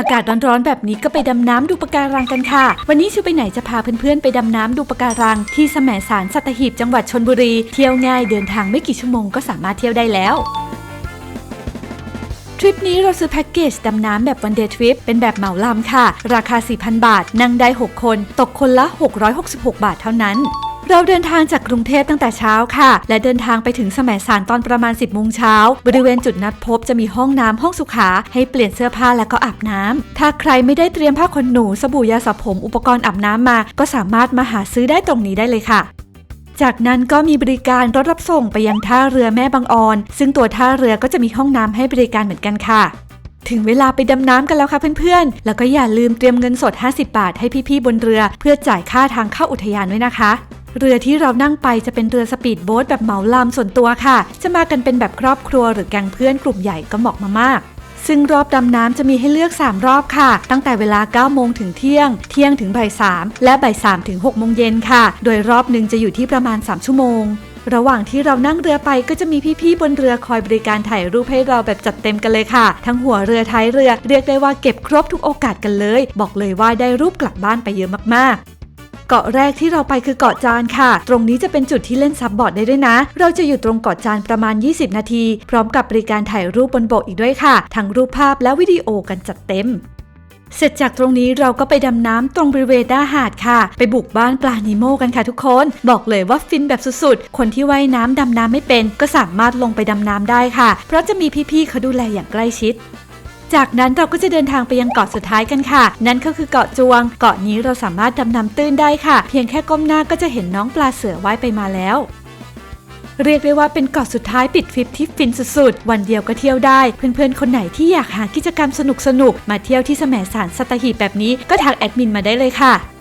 อากาศร้อนๆแบบนี้ก็ไปดำน้ำดูปะการังกันค่ะ วันนี้ชิวไปไหนจะพาเพื่อนๆไปดำน้ำดูปะการัง ที่แสมสารสัตหีบจังหวัดชนบุรี เที่ยวง่ายเดินทางไม่กี่ชั่วโมงก็สามารถเที่ยวได้แล้วทริปนี้เราซื้อแพ็กเกจดำน้ำแบบวันเดย์ทริปเป็นแบบเหมาลำค่ะ ราคา 4,000 บาท นั่งได้ 6 คน ตกคนละ 666 บาทเท่านั้น เราเดินทางจากกรุงเทพตั้งแต่เช้าค่ะ และเดินทางไปถึงแสมสารตอนประมาณ 10โมงเช้า บริเวณจุดนัดพบจะมีห้องน้ำห้องสุขาให้เปลี่ยนเสื้อผ้าแล้วก็อาบน้ำถ้าใครไม่ได้เตรียมผ้าขนหนู สบู่ยาสระผม อุปกรณ์อาบน้ำมา ก็สามารถมาหาซื้อได้ตรงนี้ได้เลยค่ะจากนั้นก็มีบริการรถรับส่งไปยังท่าเรือแม่บางออน ซึ่งตัวท่าเรือก็จะมีห้องน้ำให้บริการเหมือนกันค่ะ ถึงเวลาไปดำน้ำกันแล้วค่ะเพื่อนๆ แล้วก็อย่าลืมเตรียมเงินสด 50 บาทให้พี่ๆบนเรือ เพื่อจ่ายค่าทางเข้าอุทยานด้วยนะคะ เรือที่เรานั่งไปจะเป็นเรือสปีดโบ๊ทแบบเหมาลำส่วนตัวค่ะ จะมากันเป็นแบบครอบครัวหรือแก๊งเพื่อนกลุ่มใหญ่ก็เหมาะมามากซึ่งรอบดำน้ำจะมีให้เลือก 3 รอบค่ะ ตั้งแต่เวลา 9 โมงถึงเที่ยง เที่ยงถึงบ่าย3และบ่าย3ถึง6โมงเย็นค่ะ โดยรอบหนึ่งจะอยู่ที่ประมาณ 3 ชั่วโมง ระหว่างที่เรานั่งเรือไปก็จะมีพี่ๆบนเรือคอยบริการถ่ายรูปให้เราแบบจัดเต็มกันเลยค่ะ ทั้งหัวเรือท้ายเรือเรียกได้ว่าเก็บครบทุกโอกาสกันเลย บอกเลยว่าได้รูปกลับบ้านไปเยอะมากๆ เกาะแรกที่เราไปคือเกาะจานค่ะ ตรงนี้จะเป็นจุดที่เล่นซับบอร์ดได้ด้วยนะ เราจะอยู่ตรงเกาะจานประมาณ 20 นาที พร้อมกับบริการถ่ายรูปบนบกอีกด้วยค่ะ ทั้งรูปภาพและวิดีโอกันจัดเต็มเสร็จจากตรงนี้เราก็ไปดำน้ำตรงบริเวณหน้าหาดค่ะ ไปบุกบ้านปลานิโมกันค่ะทุกคน บอกเลยว่าฟินแบบสุดๆ คนที่ว่ายน้ำดำน้ำไม่เป็น ก็สามารถลงไปดำน้ำได้ค่ะ เพราะจะมีพี่ๆเขาดูแลอย่างใกล้ชิด จากนั้นเราก็จะเดินทางไปยังเกาะสุดท้ายกันค่ะ นั่นก็คือเกาะจวง เกาะนี้เราสามารถดำน้ำตื้นได้ค่ะ เพียงแค่ก้มหน้าก็จะเห็นน้องปลาเสือว่ายไปมาแล้วเรียกได้ว่าเป็นเกาะสุดท้ายปิดทริปที่ฟินสุดๆ วันเดียวก็เที่ยวได้ เพื่อนๆ คนไหนที่อยากหากิจกรรมสนุกๆ มาเที่ยวที่แสมสารสัตหีบแบบนี้ก็ทักแอดมินมาได้เลยค่ะ